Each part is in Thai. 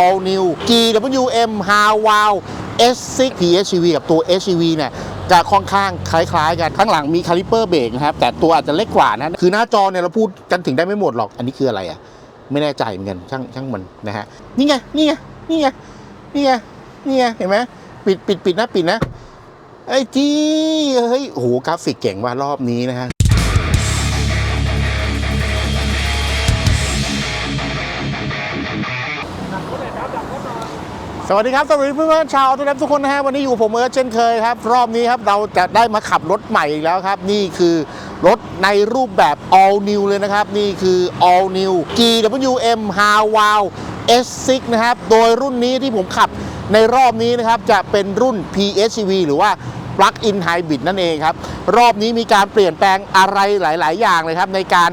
all new GWM h a w a l S6 PHEV กับตัว HEV เนี่ยจะค่อนข้างคล้าย ๆ กัน ข้างหลังมีคาลิเปอร์เบรกนะครับ แต่ตัวอาจจะเล็กกว่านะ คือหน้าจอเนี่ยเราพูดกันถึงได้ไม่หมดหรอก อันนี้คืออะไรอะ ไม่แน่ใจเหมือนกัน ช่างช่างมันนะฮะ นี่ไง นี่ไง นี่ไง นี่ไง นี่ไง เห็นไหมปิดปิดปิดนะ ปิดนะ ไอ้จีเฮ้ยโอ้โห กราฟิกเก่งว่ารอบนี้นะฮะ สวัสดีครับสวัสดีเพื่อนๆชาวออโต้แลบทุกคนนะฮะวันนี้อยู่ผมเอิร์ธเช่นเคยครับ รอบนี้ครับเราจะได้มาขับรถใหม่อีกแล้วครับ นี่คือรถในรูปแบบ all new เลยนะครับ นี่คือ all new GWM h a w a l S6 นะครับ โดยรุ่นนี้ที่ผมขับในรอบนี้นะครับ จะเป็นรุ่น PHEV หรือว่า Plug-in Hybrid นั่นเองครับ รอบนี้มีการเปลี่ยนแปลงอะไรหลาย ๆ อย่างเลยครับในการ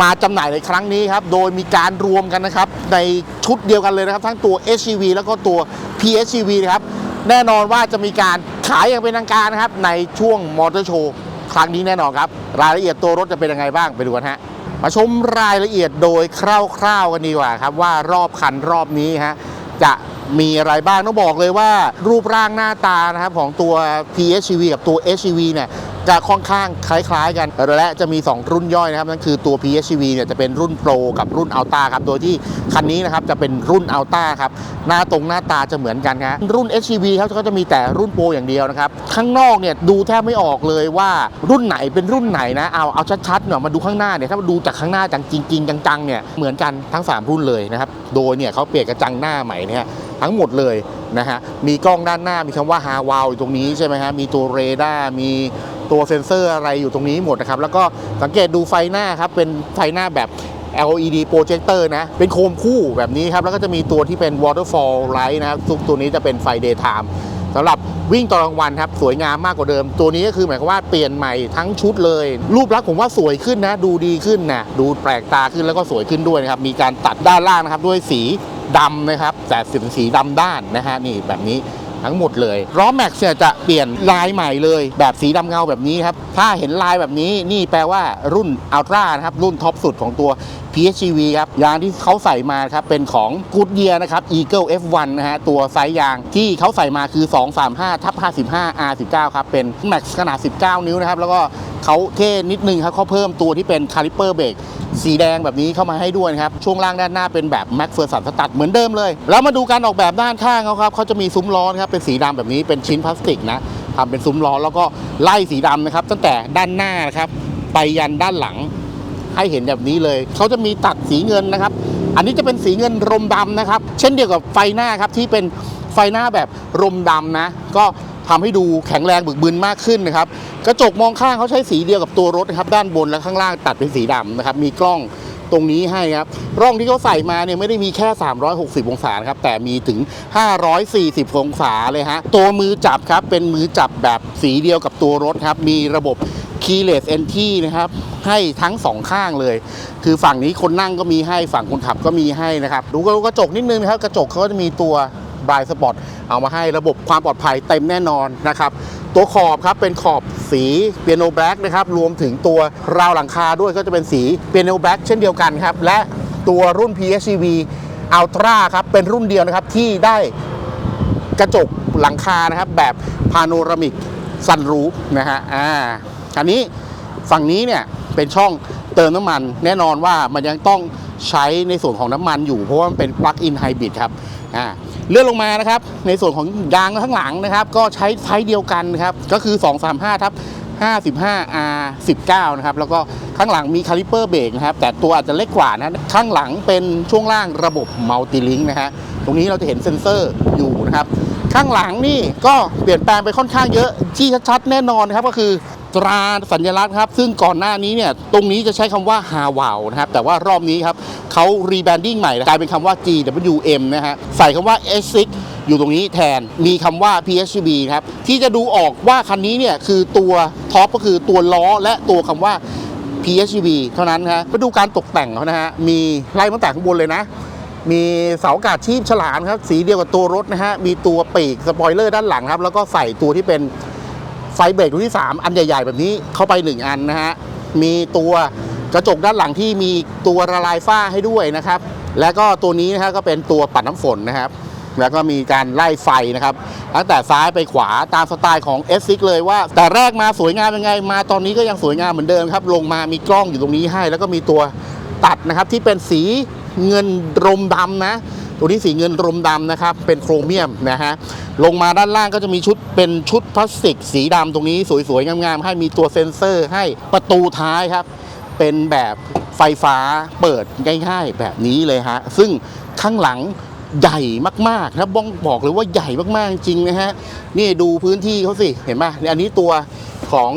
มาจำหน่ายในครั้งนี้ครับ โดยมีการรวมกันนะครับ ในชุดเดียวกันเลยนะครับ ทั้งตัว HEV แล้วก็ตัว PHEV นะครับ แน่นอนว่าจะมีการขายอย่างเป็นทางการนะครับ ในช่วงมอเตอร์โชว์ครั้งนี้แน่นอนครับ รายละเอียดตัวรถจะเป็นยังไงบ้างไปดูกันฮะมาชมรายละเอียดโดยคร่าวๆกันดีกว่าครับว่ารอบคันรอบนี้ฮะจะมีอะไรบ้างต้องบอกเลยว่ารูปร่างหน้าตานะครับของตัว PHEV กับตัว HEV เนี่ยจะค่อนข้างคล้าย ๆ กัน และจะมี 2 รุ่นย่อยนะครับ นั่นคือตัว PHEV เนี่ยจะเป็นรุ่น Pro กับรุ่น Ultra ครับ โดยที่คันนี้นะครับจะเป็นรุ่น Ultra ครับ หน้าตรงหน้าตาจะเหมือนกันครับรุ่น HEV ครับก็จะมีแต่รุ่น Pro อย่างเดียวนะครับ ข้างนอกเนี่ยดูแทบไม่ออกเลยว่ารุ่นไหนเป็นรุ่นไหนนะ เอาเอาชัดๆหน่อยมาดูข้างหน้าเนี่ย ถ้ามาดูจากข้างหน้าจังจริงๆจังๆเนี่ยเหมือนกันทั้ง 3 รุ่นเลยนะครับ โดยเนี่ยเขาเปลี่ยนกระจังหน้าใหม่เนี่ยทั้งหมดเลยนะฮะ มีกล้องด้านหน้า มีคำว่าฮาวาวอยู่ตรงนี้ใช่ไหมฮะ มีตัวเรดาร์ มี ตัวเซ็นเซอร์อะไรอยู่ตรงนี้หมดนะครับ แล้วก็สังเกตดูไฟหน้าครับ เป็นไฟหน้าแบบ LED projector นะ เป็นโคมคู่แบบนี้ครับ แล้วก็จะมีตัวที่เป็น waterfall light นะครับทุกตัวนี้จะเป็นไฟ daytime สำหรับวิ่งตอนกลางวันครับสวยงามมากกว่าเดิม ตัวนี้ก็คือหมายความว่าเปลี่ยนใหม่ทั้งชุดเลย รูปลักษณ์ผมว่าสวยขึ้นนะ ดูดีขึ้นนะดูแปลกตาขึ้นแล้วก็สวยขึ้นด้วยนะครับ มีการตัดด้านล่างนะครับด้วยสีดำนะครับแต่สีสีดำด้านนะฮะนี่แบบนี้ ทั้งหมดเลยล้อแม็กซ์เนี่ยจะเปลี่ยนลายใหม่เลย แบบสีดำเงาแบบนี้ครับ ถ้าเห็นลายแบบนี้นี่แปลว่ารุ่นอัลตร้านะครับ รุ่นท็อปสุดของตัว PHEV ครับ ยางที่เขาใส่มาครับ เป็นของ Goodyear นะครับ Eagle F1 นะฮะ ตัวไซส์ยางที่เขาใส่มาคือ 235ทับ55 R19 ครับ เป็นแม็กซ์ขนาด 19 นิ้วนะครับ แล้วก็ เขาเท่นิดนึงครับเขาเพิ่มตัวที่เป็นคาลิเปอร์เบรกสีแดงแบบนี้เข้ามาให้ด้วยนะครับ ช่วงล่างด้านหน้าเป็นแบบแม็กเฟอร์สันสตัดเหมือนเดิมเลย แล้วมาดูการออกแบบด้านข้างเขาครับเขาจะมีซุ้มล้อครับเป็นสีดำแบบนี้เป็นชิ้นพลาสติกนะทำเป็นซุ้มล้อแล้วก็ไล่สีดำนะครับ ตั้งแต่ด้านหน้านะครับไปยันด้านหลังให้เห็นแบบนี้เลย เขาจะมีตัดสีเงินนะครับ อันนี้จะเป็นสีเงินรมดำนะครับ เช่นเดียวกับไฟหน้าครับที่เป็นไฟหน้าแบบรมดำนะ ก็ ทำให้ดูแข็งแรงบึกบึนมากขึ้นนะครับกระจกมองข้างเขาใช้สีเดียวกับตัวรถนะครับด้านบนและข้างล่างตัดเป็นสีดำนะครับมีกล้องตรงนี้ให้ครับร่องที่เขาใส่มาเนี่ยไม่ได้มีแค่ 360 องศาครับแต่มีถึง 540 องศาเลยฮะตัวมือจับครับเป็นมือจับแบบสีเดียวกับตัวรถครับมีระบบ keyless entry นะครับให้ทั้งสองข้างเลย คือฝั่งนี้คนนั่งก็มีให้ฝั่งคนขับก็มีให้นะครับดูกระจกนิดนึงครับกระจกเขาก็จะมีตัว บายสปอตเอามาให้ระบบความปลอดภัยเต็มแน่นอนนะครับตัวขอบครับเป็นขอบสีเปียโนแบล็กนะครับรวมถึงตัวราวหลังคาด้วยก็จะเป็นสีเปียโนแบล็กเช่นเดียวกันครับและตัวรุ่น PHEV Ultra ครับเป็นรุ่นเดียวนะครับที่ได้กระจกหลังคานะครับแบบพาโนรามิกซันรูฟนะฮะอ่าอันนี้ฝั่งนี้เนี่ยเป็นช่องเติมน้ำมัน แน่นอนว่ามันยังต้อง ใช้ในส่วนของน้ำมันอยู่ เพราะว่ามันเป็นปลั๊กอินไฮบริดครับอ่าเลื่อนลงมานะครับในส่วนของยางข้างหลังนะครับ ก็ใช้ไซส์เดียวกันครับก็คือ 235ทับ 55 R 19 นะครับแล้วก็ข้างหลังมีคาลิเปอร์เบรกนะครับแต่ตัวอาจจะเล็กกว่านะข้างหลังเป็นช่วงล่างระบบมัลติลิงก์นะฮะตรงนี้เราจะเห็นเซ็นเซอร์อยู่นะครับ ข้างหลังนี่ก็เปลี่ยนแปลงไปค่อนข้างเยอะที่ชัดๆแน่นอนนะครับก็คือ ตราสัญลักษณ์ครับ ซึ่งก่อนหน้านี้เนี่ย ตรงนี้จะใช้คำว่าฮาวาวนะครับ แต่ว่ารอบนี้ครับเขารีแบรนดิ้งใหม่กลายเป็นคำว่า GWM นะฮะ ใส่คำว่า S6 อยู่ตรงนี้แทน มีคำว่า PHEV ครับ ที่จะดูออกว่าคันนี้เนี่ย คือตัวท็อปก็คือตัวล้อและตัวคำว่า PHEV เท่านั้นนะฮะไปดูการตกแต่งเขานะฮะ มีไล่ตั้งแต่ข้างบนเลยนะ มีเสาอากาศชีพฉลามครับ สีเดียวกับตัวรถนะฮะ มีตัวปีกสปอยเลอร์ด้านหลังครับ แล้วก็ใส่ตัวที่เป็น ฟเบรกตัวที่ 3 อันใหญ่ ๆ แบบนี้เข้าไป 1 อันนะฮะ มีตัวกระจกด้านหลังที่มีตัวละลายฝ้าให้ด้วยนะครับ แล้วก็ตัวนี้นะฮะก็เป็นตัวปัดน้ำฝนนะครับ แล้วก็มีการไล่ไฟนะครับ ตั้งแต่ซ้ายไปขวาตามสไตล์ของ s อเลยว่า แต่แรกมาสวยงามยังไง มาตอนนี้ก็ยังสวยงามเหมือนเดิมครับ ลงมามีกล้องอยู่ตรงนี้ให้ แล้วก็มีตัวตัดนะครับที่เป็นสีเงินรมดำนะ ตัวนี้สีเงินรมดำนะครับ เป็นโครเมียมนะฮะ ลงมาด้านล่างก็จะมีชุดเป็นชุดพลาสติกสีดำตรงนี้สวยๆ งามๆ ให้มีตัวเซ็นเซอร์ให้ประตูท้ายครับ เป็นแบบไฟฟ้าเปิดง่ายๆ แบบนี้เลยฮะ ซึ่งข้างหลังใหญ่มากๆนะบ้องบอกเลยว่าใหญ่มากๆจริงนะฮะ นี่ดูพื้นที่เขาสิ เห็นไหมอันนี้ตัวของ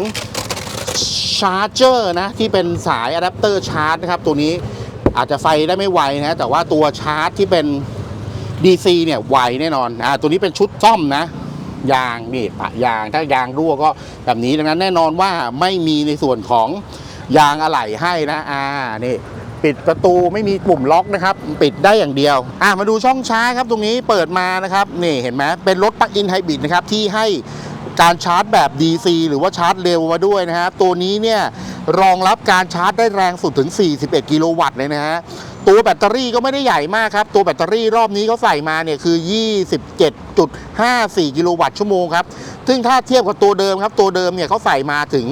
ชาร์เจอร์นะ ที่เป็นสายอะแดปเตอร์ชาร์จนะครับตัวนี้ อาจจะไฟได้ไม่ไวนะแต่ว่าตัวชาร์จที่เป็น DC เนี่ยไวแน่นอนอ่าตัวนี้เป็นชุดซ่อมนะ ยางนี่ปะยางถ้ายางรั่วก็แบบนี้ดังนั้นแน่นอนว่าไม่มีในส่วนของยางอะไหล่ให้นะอ่านี่ปิดประตูไม่มีปุ่มล็อกนะครับ ปิดได้อย่างเดียว อ่ามาดูช่องชาร์จครับตรงนี้เปิดมานะครับนี่เห็นไหมเป็นรถปลั๊กอินไฮบริดนะครับที่ให้การชาร์จแบบ DC หรือว่าชาร์จเร็วมาด้วยนะฮะตัวนี้เนี่ย รองรับการชาร์จได้แรงสุดถึง 41 กิโลวัตต์เลยนะฮะ ตัวแบตเตอรี่ก็ไม่ได้ใหญ่มากครับ ตัวแบตเตอรี่รอบนี้เขาใส่มาเนี่ยคือ 27.54 กิโลวัตต์ชั่วโมงครับ ซึ่งถ้าเทียบกับตัวเดิมครับ ตัวเดิมเนี่ยเขาใส่มาถึง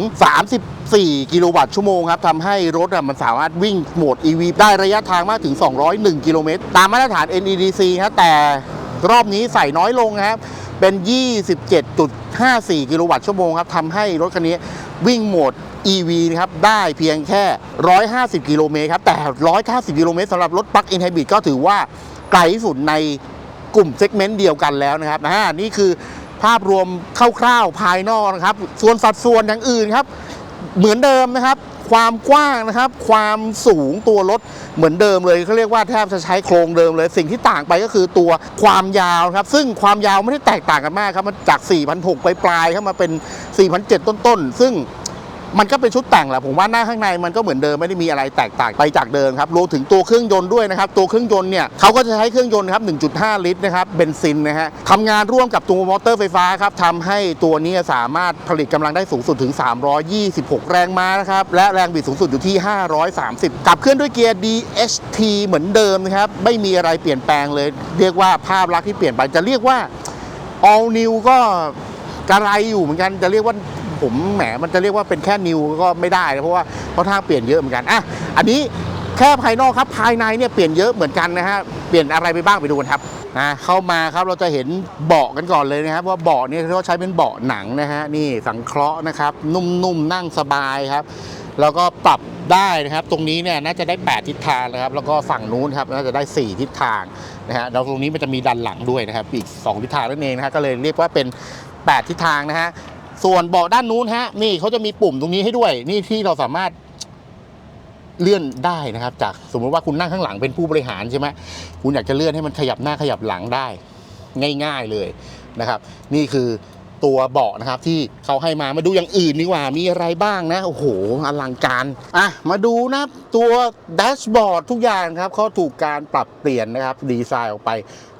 34 กิโลวัตต์ชั่วโมงครับทำให้รถมันสามารถวิ่งโหมด EV ได้ระยะทางมากถึง 201 กิโลเมตร ตามมาตรฐาน NEDC ครับแต่รอบนี้ใส่น้อยลงครับ เป็น 27.54 กิโลวัตต์ชั่วโมงครับทำให้รถคันนี้วิ่งโหมด EV นะครับ ได้เพียงแค่ 150 กิโลเมตรครับ แต่ 190 กิโลเมตรสำหรับรถปลั๊กอินไฮบริดก็ถือว่าไกลที่สุดในกลุ่มเซกเมนต์เดียวกันแล้วนะครับอ่านี่คือภาพรวมคร่าวๆภายนอกนะครับ ส่วนสัดส่วนอย่างอื่นครับ เหมือนเดิมนะครับ ความกว้างนะครับ ความสูงตัวรถเหมือนเดิมเลยเขาเรียกว่าแทบจะใช้โครงเดิมเลย สิ่งที่ต่างไปก็คือตัวความยาวครับ ซึ่งความยาวไม่ได้แตกต่างกันมากครับมันจาก 4,600ไปปลายๆเข้ามาเป็น 4,700 ต้นๆ ซึ่ง มันก็เป็นชุดแต่งแหละผมว่าหน้าข้างในมันก็เหมือนเดิมไม่ได้มีอะไรแตกต่างไปจากเดิมครับรวมถึงตัวเครื่องยนต์ด้วยนะครับตัวเครื่องยนต์เนี่ยเขาก็จะใช้เครื่องยนต์ครับ 1.5 ลิตรนะครับเบนซินนะฮะทำงานร่วมกับตัวมอเตอร์ไฟฟ้าครับทำให้ตัวนี้สามารถผลิตกำลังได้สูงสุดถึง 326 แรงม้านะครับและแรงบิดสูงสุดอยู่ที่ 530ขับเคลื่อนด้วยเกียร์ DHT เหมือนเดิมนะครับไม่มีอะไรเปลี่ยนแปลงเลย เรียกว่าภาพลักษณ์ที่เปลี่ยนไปจะเรียกว่า all new ก็กระไรอยู่เหมือนกันจะเรียกว่า ผมแหมมันจะเรียกว่าเป็นแค่นิวก็ไม่ได้นะเพราะว่าเพราะทางเปลี่ยนเยอะเหมือนกันอะอันนี้แค่ภายนอกครับภายในเนี่ยเปลี่ยนเยอะเหมือนกันนะฮะเปลี่ยนอะไรไปบ้างไปดูกันครับนะเข้ามาครับเราจะเห็นเบาะกันก่อนเลยนะครับว่าเบาะนี่เขาใช้เป็นเบาะหนังนะฮะนี่สังเคราะห์นะครับนุ่มๆนั่งสบายครับ แล้วก็ปรับได้นะครับ ตรงนี้เนี่ยน่าจะได้ 8 ทิศทางนะครับแล้วก็ฝั่งนู้นครับน่าจะได้ 4 ทิศทางนะฮะแล้วตรงนี้มันจะมีดันหลังด้วยนะครับอีก 2 ทิศทางนั่นเองนะฮะก็เลยเรียกว่าเป็น 8 ทิศทางนะฮะ ส่วนเบาะด้านนู้นฮะ นี่เขาจะมีปุ่มตรงนี้ให้ด้วย นี่ที่เราสามารถเลื่อนได้นะครับ จากสมมติว่าคุณนั่งข้างหลังเป็นผู้บริหารใช่ไหมคุณอยากจะเลื่อนให้มันขยับหน้าขยับหลังได้ ง่ายๆเลยนะครับ นี่คือตัวเบาะนะครับที่เขาให้มามาดูอย่างอื่นดีกว่ามีอะไรบ้างนะ โอ้โหอลังการอะมาดูนะตัวแดชบอร์ดทุกอย่างครับเขาถูกการปรับเปลี่ยนนะครับดีไซน์ออกไป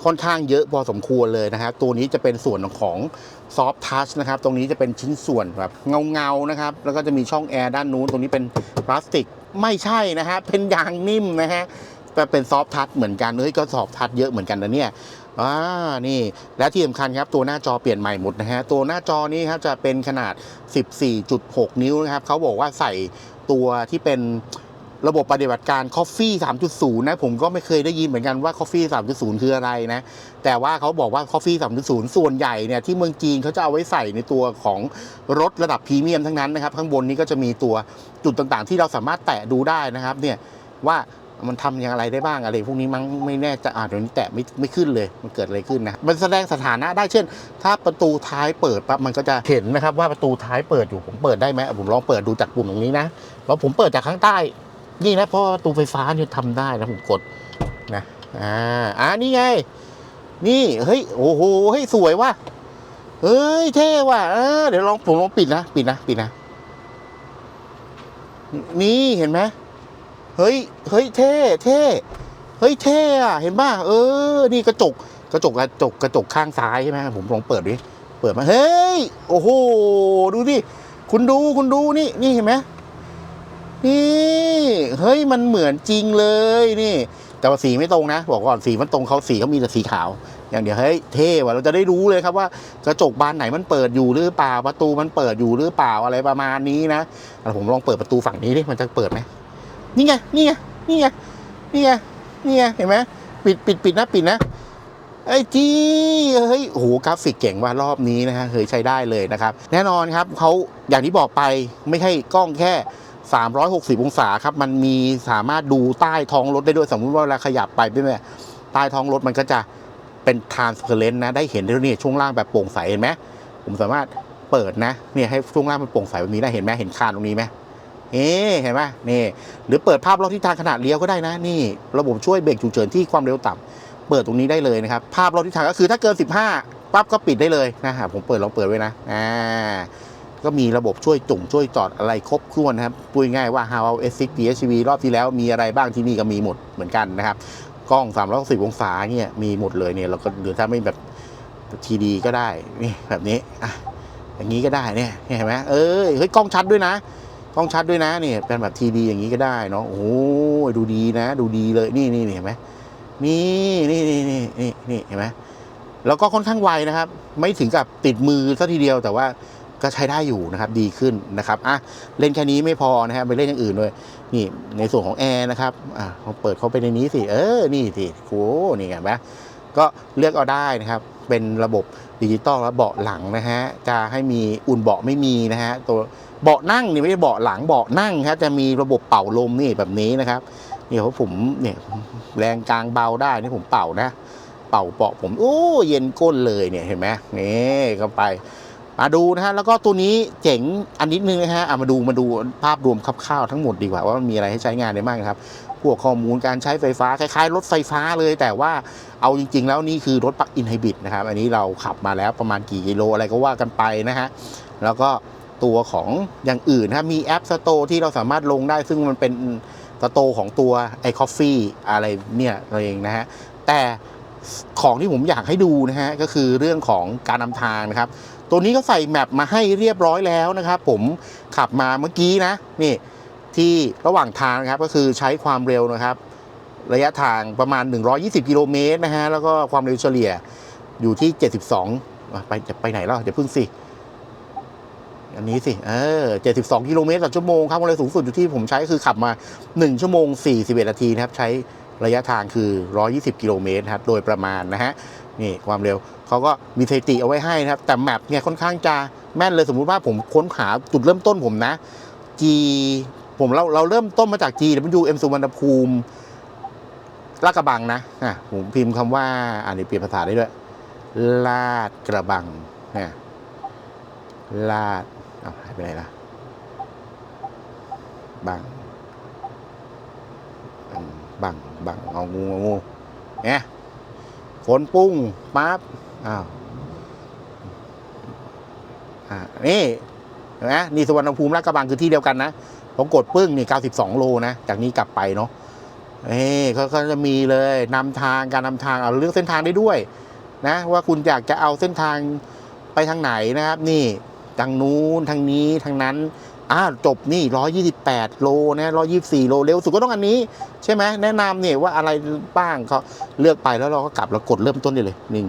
ค่อนข้างเยอะพอสมควรเลยนะครับ ตัวนี้จะเป็นส่วนของ ซอฟทัชนะครับ ตรงนี้จะเป็นชิ้นส่วนแบบเงาๆนะครับ แล้วก็จะมีช่องแอร์ด้านนู้น ตรงนี้เป็นพลาสติก ไม่ใช่นะฮะ เป็นยางนิ่มนะฮะแต่เป็นซอฟทัชเหมือนกันเฮ้ยก็ซอฟทัชเยอะเหมือนกันนะเนี่ยอ่านี่ และที่สำคัญครับ ตัวหน้าจอเปลี่ยนใหม่หมดนะฮะ ตัวหน้าจอนี้ครับจะเป็นขนาด 14.6 นิ้วนะครับ เขาบอกว่าใส่ตัวที่เป็น ระบบปฏิบัติการ Coffee 3.0 นะ ผมก็ไม่เคยได้ยินเหมือนกันว่า Coffee 3.0 คืออะไรนะ แต่ว่าเขาบอกว่า Coffee 3.0 ส่วนใหญ่เนี่ยที่เมืองจีนเขาจะเอาไว้ใส่ในตัวของรถระดับพรีเมียมทั้งนั้นนะครับ ข้างบนนี้ก็จะมีตัวจุดต่างๆ ที่เราสามารถแตะดูได้นะครับเนี่ยว่ามันทำอย่างไรได้บ้างอะไรพวกนี้มั้งไม่แน่จะอ่าเดี๋ยวนี้แตะไม่ไม่ขึ้นเลย มันเกิดอะไรขึ้นนะ มันแสดงสถานะได้เช่น ถ้าประตูท้ายเปิดปั๊บมันก็จะเห็นนะครับว่าประตูท้ายเปิดอยู่ผมเปิดได้ไหมผมลองเปิดดูจากปุ่มตรงนี้นะแล้วผมเปิดจากข้างใต้ นี่นะเพราะว่าประตูไฟฟ้าเนี่ยทำได้นะผมกดนะอ่าอ่านี่ไง นี่เฮ้ยโอ้โหเฮ้ยสวยว่ะเฮ้ยเท่ว่ะเออเดี๋ยวลองผมลองปิดนะปิดนะปิดนะนี่เห็นไหมเฮ้ยเฮ้ยเท่เท่เฮ้ยเท่อะเห็นป่ะเออ นี่กระจกกระจกกระจกกระจกข้างซ้ายใช่ไหมผมลองเปิดดิเปิดมาเฮ้ยโอ้โหดูดิคุณดูคุณดูนี่นี่เห็นไหมนี่ เฮ้ยมันเหมือนจริงเลยนี่ แต่ว่าสีไม่ตรงนะ บอกก่อนสีมันตรงเขาสีเขามีแต่สีขาว อย่างเดียวเฮ้ยเท่ว่ะเราจะได้รู้เลยครับว่ากระจกบานไหนมันเปิดอยู่หรือเปล่าประตูมันเปิดอยู่หรือเปล่าอะไรประมาณนี้นะอ่ผมลองเปิดประตูฝั่งนี้ดิมันจะเปิดไหมนี่ไงนี่ไงนี่ไงนี่ไงนี่ไงเห็นไหมปิดปิดปิดนะปิดนะไอ้จีเฮ้ยโอ้โหกราฟิกเก่งว่ารอบนี้นะฮะเฮ้ยใช้ได้เลยนะครับ แน่นอนครับเขาอย่างที่บอกไปไม่ใช่กล้องแค่ 360 องศาครับ มันมีสามารถดูใต้ท้องรถได้ด้วย สมมติว่าเวลาขยับไปไม่แม่ใต้ท้องรถมันก็จะเป็น transparent นะ ได้เห็นด้วยนี่ช่วงล่างแบบโปร่งใสเห็นไหมผมสามารถเปิดนะเนี่ยให้ช่วงล่างมันโปร่งใสแบบนี้ได้เห็นไหมเห็นคานตรงนี้ไหมเอ๊เห็นไหมนี่หรือเปิดภาพรอบทิศทางขนาดเลี้ยวก็ได้นะ นี่ ระบบช่วยเบรกฉุกเฉินที่ความเร็วต่ำเปิดตรงนี้ได้เลยนะครับ ภาพรอบทิศทางก็คือถ้าเกิน 15ปั๊บก็ปิดได้เลยนะฮะผมเปิดลองเปิดไว้นะอ่า ก็มีระบบช่วยจุ่งช่วยจอดอะไรครบถ้วนนะครับพูดง่ายว่า How S6 PHEV รอบที่แล้วมีอะไรบ้างที่นี่ก็มีหมดเหมือนกันนะครับกล้อง 360 องศาเนี่ยมีหมดเลยเนี่ยเราก็หรือถ้าไม่แบบทีดีก็ได้นี่แบบนี้อะอย่างนี้ก็ได้เนี่ยเห็นไหมเอ้ยเฮ้ยกล้องชัดด้วยนะกล้องชัดด้วยนะเนี่ยเป็นแบบทีดีอย่างนี้ก็ได้เนาะโอ้ยดูดีนะ ดูดีเลยนี่นี่นี่เห็นไหมนี่นี่นี่นี่นี่เห็นไหมแล้วก็ค่อนข้างไวนะครับ ไม่ถึงกับติดมือซะทีเดียวแต่ว่า ก็ใช้ได้อยู่นะครับดีขึ้นนะครับอะเล่นแค่นี้ไม่พอนะครับไปเล่นอย่างอื่นด้วยนี่ในส่วนของแอร์นะครับอะลองเปิดเข้าไปในนี้สิเออนี่สิโอ้นี่ไงไหมก็เลือกเอาได้นะครับเป็นระบบดิจิตอลแล้วเบาะหลังนะฮะจะให้มีอุ่นเบาะไม่มีนะฮะตัวเบาะนั่งนี่ไม่ใช่เบาะหลังเบาะนั่งครับจะมีระบบเป่าลมนี่แบบนี้นะครับนี่เพราะผมเนี่ยแรงกลางเบาได้นี่ผมเป่านะ เป่าเบาะผมโอ้เย็นก้นเลยเนี่ยเห็นไหมนี่เข้าไป มาดูนะฮะแล้วก็ตัวนี้เจ๋งอันนิดนึงนะฮะอะมาดูมาดูภาพรวมคร่าวๆทั้งหมดดีกว่าว่ามันมีอะไรให้ใช้งานได้บ้างครับพวกข้อมูลการใช้ไฟฟ้าคล้ายๆ รถไฟฟ้าเลย แต่ว่าเอาจริง ๆ แล้วนี่คือรถปลั๊กอินไฮบริดนะครับ อันนี้เราขับมาแล้วประมาณกี่กิโลอะไรก็ว่ากันไปนะฮะแล้วก็ตัวของอย่างอื่นนะมีแอปสโตร์ที่เราสามารถลงได้ ซึ่งมันเป็นสโตร์ของตัวไอคอฟฟี่อะไรเนี่ยเองนะฮะแต่ของที่ผมอยากให้ดูนะฮะก็คือเรื่องของการนำทางนะครับ ตัวนี้ก็ใส่แมปมาให้เรียบร้อยแล้วนะครับ ผมขับมาเมื่อกี้นะนี่ที่ระหว่างทางนะครับก็คือใช้ความเร็วนะครับ ระยะทางประมาณ 120 กิโลเมตรนะฮะแล้วก็ความเร็วเฉลี่ยอยู่ที่ 72 ไปจะไปไหนแล้วเดี๋ยวพึ่งสิ อันนี้สิเออ72 กิโลเมตรต่อชั่วโมงครับความเร็วสูงสุดอยู่ที่ผมใช้คือขับมา 1 ชั่วโมง 41 นาทีนะครับ ใช้ระยะทางคือ 120 กิโลเมตรครับโดยประมาณนะฮะนี่ความเร็ว เขาก็มีสถิติเอาไว้ให้นะครับ แต่แมปเนี่ยค่อนข้างจะแม่นเลยสมมุติว่าผมค้นหาจุดเริ่มต้นผมนะ G ผมเราเราเริ่มต้นมาจาก G W M สุวรรณภูมิลาดกระบังนะอะผมพิมพ์คำว่าอ่านนี้เปลี่ยนภาษาได้ด้วยลาดกระบังนะลาดเอาหายไปไหนละบังบังบังเอางูเอางูเนี่ยฝนปุ้งปั๊บ อ้าวอ่านี่เห็นไหมนี่สุวรรณภูมิลาดกระบังคือที่เดียวกันนะผมกดปึ้งนี่92 โลนะ จากนี้กลับไปเนาะเอ้เขาก็จะมีเลยนำทางการนำทางเอาเลือกเส้นทางได้ด้วย นะ ว่าคุณอยากจะเอาเส้นทางไปทางไหนนะครับ นี่ทางนู้นทางนี้ทางนั้นอ้าจบนี่ 128 โลนะ124 โลเร็วสุดก็ต้องอันนี้ ใช่ไหมแนะนำเนี่ยว่าอะไรบ้างเขาเลือกไปแล้วเราก็กลับแล้วกดเริ่มต้นได้เลยหนึ่ง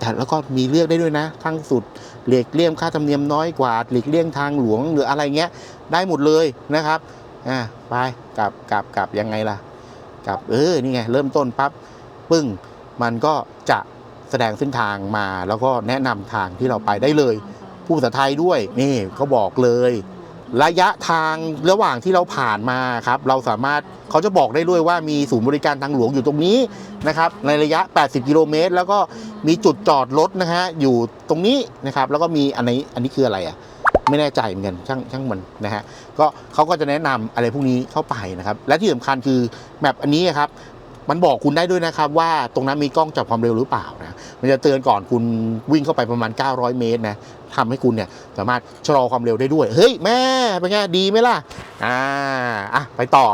แต่แล้วก็มีเลือกได้ด้วยนะ ทั้งสุดหลีกเลี่ยงค่าธรรมเนียมน้อยกว่าหลีกเลี่ยงทางหลวงหรืออะไรเงี้ยได้หมดเลยนะครับอ่าไปกลับกลับกลับยังไงล่ะกลับเออนี่ไงเริ่มต้นปั๊บปึ้งมันก็จะแสดงเส้นทางมาแล้วก็แนะนำทางที่เราไปได้เลย ผู้ภาษาไทยด้วยนี่ก็บอกเลย ระยะทางระหว่างที่เราผ่านมาครับเราสามารถเขาจะบอกได้ด้วยว่ามีศูนย์บริการทางหลวงอยู่ตรงนี้นะครับในระยะ 80 กิโลเมตร แล้วก็มีจุดจอดรถนะฮะอยู่ตรงนี้นะครับแล้วก็มีอันนี้อันนี้คืออะไรอะไม่แน่ใจเหมือนกันช่างช่างมันนะฮะก็เขาก็จะแนะนำอะไรพวกนี้เข้าไปนะครับและที่สำคัญคือแมปอันนี้ครับมันบอกคุณได้ด้วยนะครับว่าตรงนั้นมีกล้องจับความเร็วหรือเปล่านะมันจะเตือนก่อนคุณวิ่งเข้าไปประมาณ 900 เมตรนะ ทำให้คุณเนี่ยสามารถชะลอความเร็วได้ด้วย เฮ้ยแม่เป็นไงดีไหมล่ะอ่าอะไปต่อ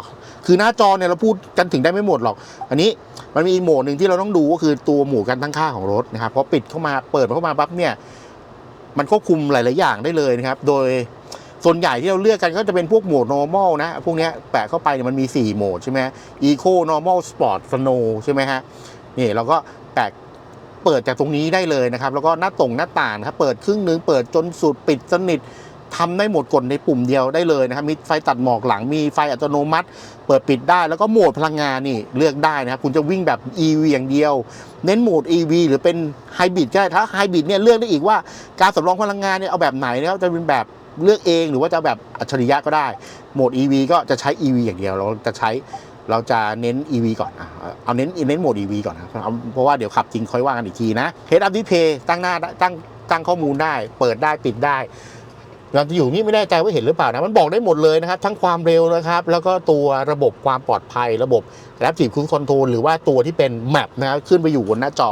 คือหน้าจอเนี่ยเราพูดกันถึงได้ไม่หมดหรอก อันนี้มันมีอีกโหมดหนึ่งที่เราต้องดูก็คือตัวหมู่การตั้งค่าของรถนะครับพอปิดเข้ามาเปิดเข้ามาปั๊บเนี่ยมันควบคุมหลาย ๆ อย่างได้เลยนะครับ โดยส่วนใหญ่ที่เราเลือกกันก็จะเป็นพวกโหมด normal นะ พวกนี้แปะเข้าไปเนี่ยมันมี 4 โหมดใช่ไหม eco normal sport snow ใช่ไหมฮะ นี่เราก็แปะ เปิดจากตรงนี้ได้เลยนะครับ แล้วก็หน้าต่งหน้าต่างนครับเปิดครึ่งหนึงเปิดจนสุดปิดสนิททำได้หมดกดในปุ่มเดียวได้เลยนะครับมีไฟตัดหมอกหลังมีไฟอัตโนมัติ เปิดปิดได้แล้วก็โหมดพลังงานนี่เลือกได้นะครับ คุณจะวิ่งแบบ EV อย่างเดียว เน้นโหมด EV หรือเป็นไฮบริดก็ได้ถ้าไฮบริดเนี่ยเลือกได้อีกว่าการสำรองพลังงานเนี่ยเอาแบบไหนนะครับจะเป็นแบบเลือกเองหรือว่าจะแบบอัจฉริยะก็ได้โหมด EV ก็จะใช้ EV อย่างเดียวเราจะใช้ เราจะเน้น EV ก่อนอะเอาเน้นเน้นโหมด EV ก่อนนะเอาเพราะว่าเดี๋ยวขับจริงค่อยว่ากันอีกทีนะ Head Up Display ตั้งหน้าตั้งตั้งข้อมูลได้ เปิดได้ปิดได้ เราจะอยู่นี่ไม่แน่ใจว่าเห็นหรือเปล่านะมันบอกได้หมดเลยนะครับ ทั้งความเร็วนะครับ แล้วก็ตัวระบบความปลอดภัย ระบบ Adaptive Cruise Control หรือว่าตัวที่เป็นแมปนะครับขึ้นไปอยู่บนหน้าจอ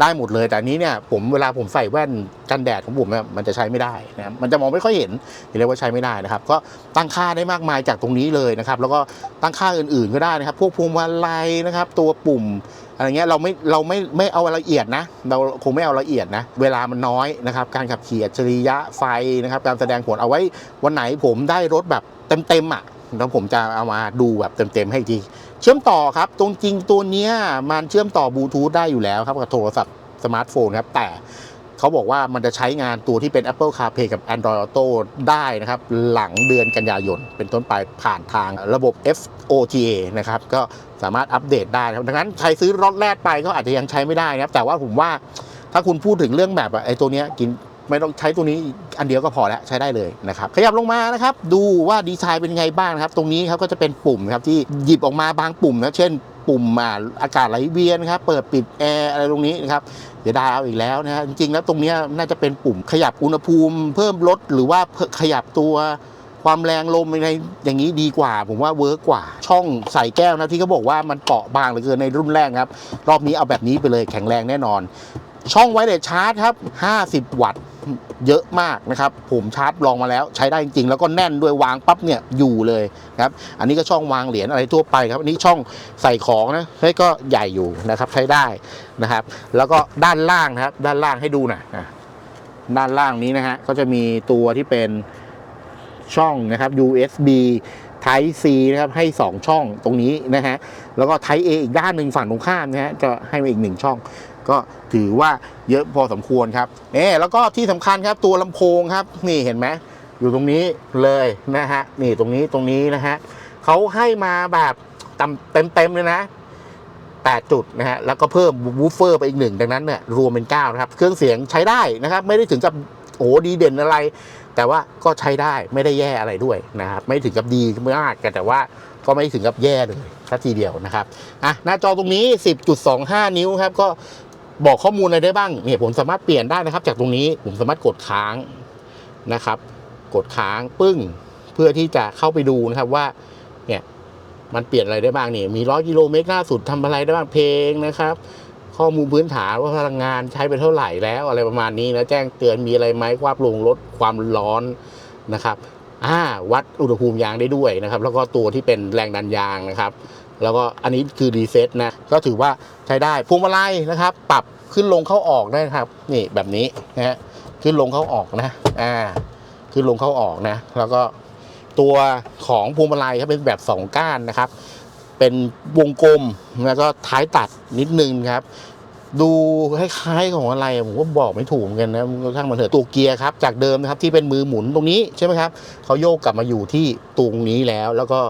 ได้หมดเลย แต่อันนี้เนี่ยผมเวลาผมใส่แว่นกันแดดของผมเนี่ยมันจะใช้ไม่ได้นะครับมันจะมองไม่ค่อยเห็นเรียกว่าใช้ไม่ได้นะครับ ก็ตั้งค่าได้มากมายจากตรงนี้เลยนะครับ แล้วก็ตั้งค่าอื่นๆก็ได้นะครับ พวกพวงมาลัยนะครับ ตัวปุ่ม อะไรเงี้ยเราไม่เราไม่ไม่เอาละเอียดนะ เราคงไม่เอาละเอียดนะ เวลามันน้อยนะครับ การขับขี่อัจฉริยะไฟนะครับ การแสดงผลเอาไว้วันไหนผมได้รถแบบเต็มๆอะแล้วผมจะเอามาดูแบบเต็มๆให้ทีเชื่อมต่อครับตรงจริงตัวเนี้ยมันเชื่อมต่อบลูทูธได้อยู่แล้วครับกับโทรศัพท์สมาร์ทโฟนครับแต่ เขาบอกว่ามันจะใช้งานตัวที่เป็น Apple CarPlay กับ Android Auto ได้นะครับ หลังเดือนกันยายน เป็นต้นไปผ่านทางระบบ FOTA นะครับ ก็สามารถอัปเดตได้ครับดังนั้นใครซื้อรถแรกไปก็อาจจะยังใช้ไม่ได้นะครับ แต่ว่าผมว่าถ้าคุณพูดถึงเรื่องแบบไอ้ตัวเนี้ยกินไม่ต้องใช้ตัวนี้อันเดียวก็พอแล้วใช้ได้เลยนะครับ ขยับลงมานะครับ ดูว่าดีไซน์เป็นยังไงบ้างครับ ตรงนี้ครับก็จะเป็นปุ่มครับที่หยิบออกมาบางปุ่มนะเช่น ปุ่มอ่าอากาศไหลเวียนครับ เปิดปิดแอร์อะไรตรงนี้นะครับเดี๋ยวด้เอาอีกแล้วนะฮะจริงๆแล้วตรงนี้น่าจะเป็นปุ่มขยับอุณหภูมิ เพิ่มลดหรือว่าขยับตัวความแรงลมในอย่างนี้ดีกว่า ผมว่าเวิร์กกว่า ช่องใส่แก้วนะที่เขาบอกว่ามันเปราะบางเหลือเกินในรุ่นแรกครับ รอบนี้เอาแบบนี้ไปเลยแข็งแรงแน่นอน ช่องไวเลสชาร์จครับ 50 วัตต์ เยอะมากนะครับผมชาร์จลองมาแล้วใช้ได้จริงๆ แล้วก็แน่นด้วยวางปั๊บเนี่ยอยู่เลยครับอันนี้ก็ช่องวางเหรียญอะไรทั่วไปครับอันนี้ช่องใส่ของนะเฮ้ยก็ใหญ่อยู่นะครับใช้ได้นะครับ แล้วก็ด้านล่างนะครับด้านล่างให้ดูหน่อยอะด้านล่างนี้นะฮะก็จะมีตัวที่เป็นช่องนะครับ USB Type C นะครับให้ 2 ช่องตรงนี้นะฮะแล้วก็ Type A อีกด้านหนึ่งฝั่งตรงข้ามนะฮะจะให้มาอีกหนึ่งช่อง ก็ถือว่าเยอะพอสมควรครับเออแล้วก็ที่สำคัญครับตัวลำโพงครับ นี่เห็นไหมอยู่ตรงนี้เลยนะฮะนี่ตรงนี้ตรงนี้นะฮะเขาให้มาแบบเต็มเต็มเต็มๆเลยนะ8จุดนะฮะแล้วก็เพิ่มวูฟเฟอร์ไปอีกหนึ่งดังนั้นเนี่ยรวมเป็น9นะครับเครื่องเสียงใช้ได้นะครับ ไม่ได้ถึงกับโอ้ดีเด่นอะไร แต่ว่าก็ใช้ได้ไม่ได้แย่อะไรด้วยนะครับไม่ถึงกับดีมากแต่ว่าก็ไม่ถึงกับแย่เลยสักทีเดียวนะครับอะหน้าจอตรงนี้ 10.25 นิ้วครับก็ บอกข้อมูลอะไรได้บ้างเนี่ยผมสามารถเปลี่ยนได้นะครับ จากตรงนี้ผมสามารถกดค้างนะครับ กดค้างปึ้งเพื่อที่จะเข้าไปดูนะครับว่าเนี่ยมันเปลี่ยนอะไรได้บ้างเนี่ยมีร้อยกิโลเมตรล่าสุดทำอะไรได้บ้างเพลงนะครับ ข้อมูลพื้นฐานว่าพลังงานใช้ไปเท่าไหร่แล้วอะไรประมาณนี้นะแจ้งเตือนมีอะไรไหมว่าปรุงลดความร้อนนะครับอ่าวัดอุณหภูมิยางได้ด้วยนะครับ แล้วก็ตัวที่เป็นแรงดันยางนะครับ แล้วก็อันนี้คือรีเซ็ตนะ ก็ถือว่าใช้ได้พวงมาลัยนะครับ ปรับขึ้นลงเข้าออกได้นะครับ นี่แบบนี้นะฮะขึ้นลงเข้าออกนะอ่าขึ้นลงเข้าออกนะ แล้วก็ตัวของพวงมาลัยครับเป็นแบบสองก้านนะครับ เป็นวงกลมแล้วก็ท้ายตัดนิดนึงครับ ดูคล้ายๆของอะไรผมก็บอกไม่ถูกเหมือนกันนะมันก็ช่างมันเถอะตัวเกียร์ครับจากเดิมนะครับที่เป็นมือหมุนตรงนี้ใช่ไหมครับเขาโยกกลับมาอยู่ที่ตรงนี้แล้วแล้วก็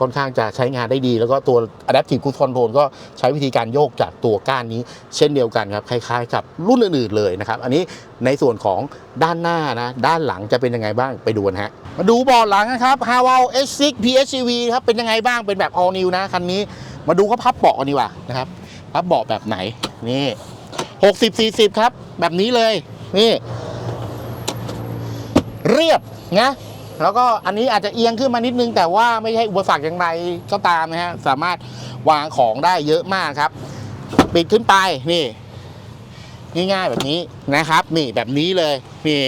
ค่อนข้างจะใช้งานได้ดี แล้วก็ตัว Adaptive Cruise Control ก็ใช้วิธีการโยกจากตัวก้านนี้ เช่นเดียวกันครับคล้ายๆ กับรุ่นอื่นๆเลยนะครับ อันนี้ในส่วนของด้านหน้านะ ด้านหลังจะเป็นยังไงบ้างไปดูกันฮะ มาดูเบาะหลังนะครับ h a w a l S6 PHEV ครับเป็นยังไงบ้างเป็นแบบ all new นะคันนี้มาดูเขาพับเบาะกันดีกว่านะครับพับเบาะแบบไหนนี่หกสิบสี่สิบครับ แบบนี้เลย นี่ เรียบนะ แล้วก็อันนี้อาจจะเอียงขึ้นมานิดนึง แต่ว่าไม่ใช่อุปสรรคอย่างไรก็ตามนะฮะสามารถวางของได้เยอะมากครับ ปิดขึ้นไปนี่ง่ายๆแบบนี้นะครับ นี่แบบนี้เลยนี่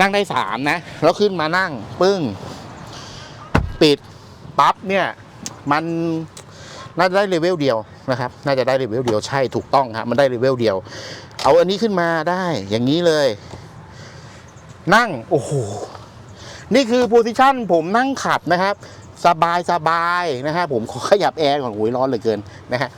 นั่งได้สามนะ แล้วขึ้นมานั่งปึ้ง ปิดปั๊บเนี่ย มันน่าจะได้เลเวลเดียวนะครับ น่าจะได้เลเวลเดียวใช่ถูกต้องครับมันได้เลเวลเดียว เอาอันนี้ขึ้นมาได้อย่างนี้เลย นั่ง โอ้โห นี่คือโพซิชันผมนั่งขับนะครับ สบายสบายนะฮะผมขอขยับแอร์ก่อนโอ้ยร้อนเหลือเกินนะฮะ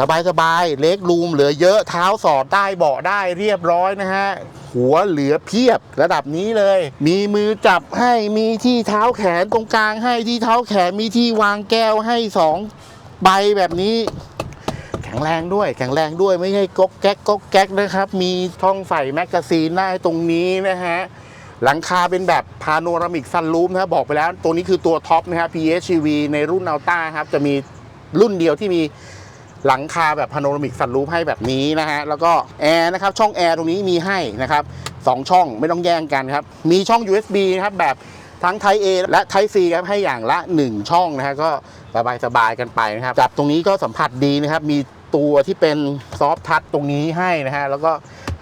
สบายสบายเล็กรูมเหลือเยอะเท้าสอดได้เบาะได้เรียบร้อยนะฮะหัวเหลือเพียบระดับนี้เลย มีมือจับให้มีที่เท้าแขนตรงกลางให้ที่เท้าแขนมีที่วางแก้วให้สองใบแบบนี้ แข็งแรงด้วย แข็งแรงด้วยไม่ใช่ก๊อกแก๊กก๊อกแก๊กนะครับ มีช่องใส่แมกกาซีนได้ตรงนี้นะฮะ หลังคาเป็นแบบพาโนรามิกซันรูฟนะครับบอกไปแล้ว ตัวนี้คือตัวท็อปนะครับ PHEV ในรุ่นอัลต้าครับ จะมีรุ่นเดียวที่มีหลังคาแบบพาโนรามิกซันรูฟให้แบบนี้นะฮะ แล้วก็แอร์นะครับ ช่องแอร์ตรงนี้มีให้นะครับสองช่องไม่ต้องแย่งกันครับ มีช่อง USB นะครับแบบทั้ง Type A และ Type C ครับให้อย่างละ 1 ช่องนะฮะก็สบายๆกันไปนะครับจับตรงนี้ก็สัมผัสดีนะครับ มีตัวที่เป็นซอฟทัชตรงนี้ให้นะฮะแล้วก็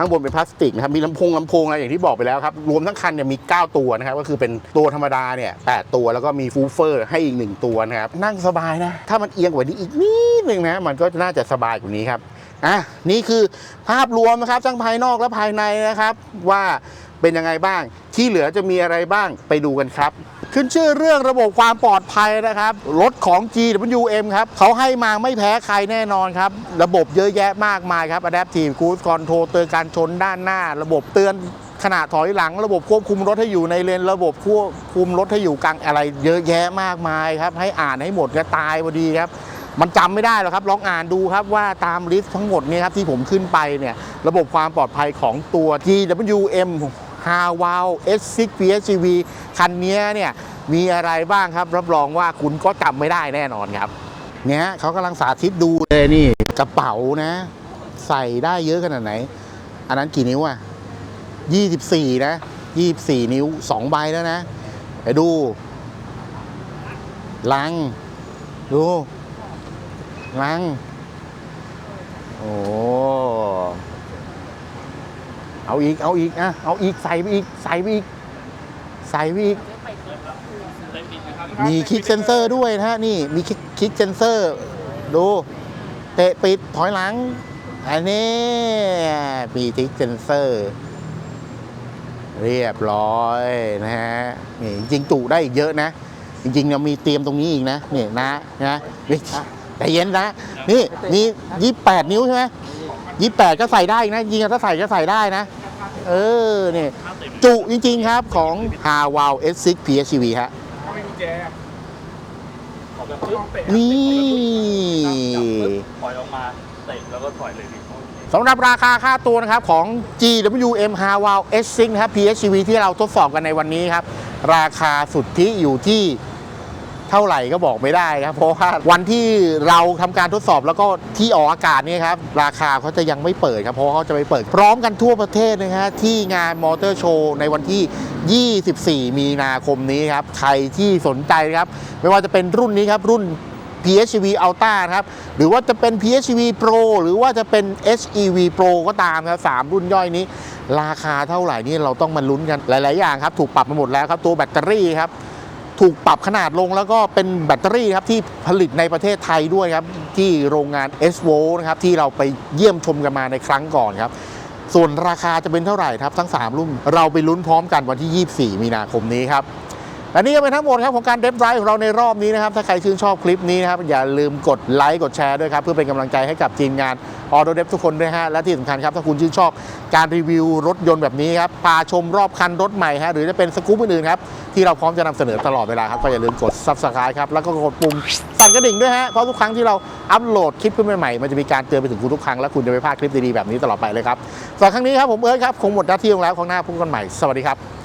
ข้างบนเป็นพลาสติกนะครับมีลำโพงลำโพงอะไรอย่างที่บอกไปแล้วครับรวมทั้งคันเนี่ยมี 9 ตัวนะครับก็คือเป็นตัวธรรมดาเนี่ยแตัวแล้วก็มีฟูเฟอร์ให้อีก1ตัวนะครับนั่งสบายนะ ถ้ามันเอียงกว่านี้อีกนิดนึงนะมันก็น่าจะสบายกว่านี้ครับอะนี่คือภาพรวมนะครับทั้งภายนอกและภายในนะครับว่า เป็นยังไงบ้าง ที่เหลือจะมีอะไรบ้างไปดูกันครับ ขึ้นชื่อเรื่องระบบความปลอดภัยนะครับรถของ GWM ครับเขาให้มาไม่แพ้ใครแน่นอนครับ ระบบเยอะแยะมากมายครับ Adaptive Cruise Control เตือนการชนด้านหน้า ระบบเตือนขณะถอยหลังระบบควบคุมรถให้อยู่ในเลนระบบควบคุมรถให้อยู่กลางอะไร เยอะแยะมากมายครับ ให้อ่านให้หมดก็ตายพอดีครับ มันจำไม่ได้หรอกครับ ลองอ่านดูครับว่าตามลิสต์ทั้งหมดนี่ยครับที่ผมขึ้นไปเนี่ยระบบความปลอดภัยของตัว GWM h a w a l S6 PHEV คันนี้เนี่ยมีอะไรบ้างครับ รับรองว่าคุณก็จำไม่ได้แน่นอนครับ เนี่ยเขากำลังสาธิตดูเลยนี่กระเป๋านะ ใส่ได้เยอะขนาดไหน อันนั้นกี่นิ้วอะ24 นะ 24 นิ้ว 2 ใบแล้วนะไปดู ลัง ดู ลัง โอ้ เอาอีก เอาอีกอะเอาอีกใส่ไปอีก ใส่ไปอีก ใส่ไปอีก มีคลิกเซนเซอร์ด้วยนะฮะ นี่มีคลิกคลิกเซนเซอร์ ดู เตะปิดถอยหลัง อันนี้มีคลิกเซนเซอร์ เรียบร้อยนะฮะ นี่จริงๆจุได้อีกเยอะนะ จริงๆเรามีเตรียมตรงนี้อีกนะ นี่นะนะนี่ใจเย็นนะ นี่มียี่แปดนิ้วใช่ไหม ยี่แปดก็ใส่ได้อีกนะจริงๆถ้าใส่ก็ใส่ได้นะ เออเนี่ยจุจริง ๆ ครับของ h a w a l S6 PHEV ฮะถ้าไม่กุญแจขอแบบปึ๊บเตะนี่ปล่อยออกมาเตะแล้วก็ถอยเลยพี่สำหรับราคาค่าตัวนะครับของ GWM h a w a l S6 นะครับ PHEV ที่เราทดสอบกันในวันนี้ครับ ราคาสุทธิอยู่ที่ เท่าไหร่ก็บอกไม่ได้ครับ เพราะว่าวันที่เราทำการทดสอบแล้วก็ที่ออกอากาศนี่ครับ ราคาเขาจะยังไม่เปิดครับ เพราะเขาจะไปเปิด พร้อมกันทั่วประเทศนะฮะที่งานมอเตอร์โชว์ในวันที่ 24 มีนาคมนี้ครับ ใครที่สนใจครับ ไม่ว่าจะเป็นรุ่นนี้ครับ รุ่น PHEV Ultra ครับ หรือว่าจะเป็น PHEV Pro หรือว่าจะเป็น HEV Pro ก็ตามครับสามรุ่นย่อยนี้ ราคาเท่าไหร่นี่เราต้องมาลุ้นกันหลาย ๆ อย่างครับ ถูกปรับมาหมดแล้วครับ ตัวแบตเตอรี่ครับ ถูกปรับขนาดลงแล้วก็เป็นแบตเตอรี่ครับที่ผลิตในประเทศไทยด้วยครับ ที่โรงงาน s v o นะครับที่เราไปเยี่ยมชมกันมาในครั้งก่อนครับ ส่วนราคาจะเป็นเท่าไหร่ครับทั้ง 3 รุ่นเราไปลุ้นพร้อมกันวันที่ 24 มีนาคมนี้ครับ และนี่ก็เป็นทั้งหมดครับของการเดฟไ i ฟ์ของเราในรอบนี้นะครับ ถ้าใครชื่นชอบคลิปนี้นะครับ อย่าลืมกดไลค์กดแชร์ด้วยครับ เพื่อเป็นกำลังใจให้กับทีมงานออโตเดฟทุกคนด้วยฮะและที่สำคัญครับ ถ้าคุณชื่นชอบการรีวิวรถยนต์แบบนี้ครับพาชมรอบคันรถใหม่ฮะหรือจะเป็นสกู๊ปอื่นๆครับที่เราพร้อมจะนำเสนอตลอดเวลาครับก็อย่าลืมกด subscribe ครับแล้วก็กดปุ่มสั่นกระดิ่งด้วยฮะเพราะทุกครั้งที่เราอัปโหลดคลิปขึ้นใหม่ๆมันจะมีการเตือนไปถึงคุณทุกครั้งและคุณจะไม่พลาดคลิปดีๆแบบนี้ตลอดไปเลยครับสำหรับครั้งนี้ครับผมเอิร์ธครับคงหมดหน้าที่ลงแล้วของหน้าพบกันใหม่สวัสดีครับ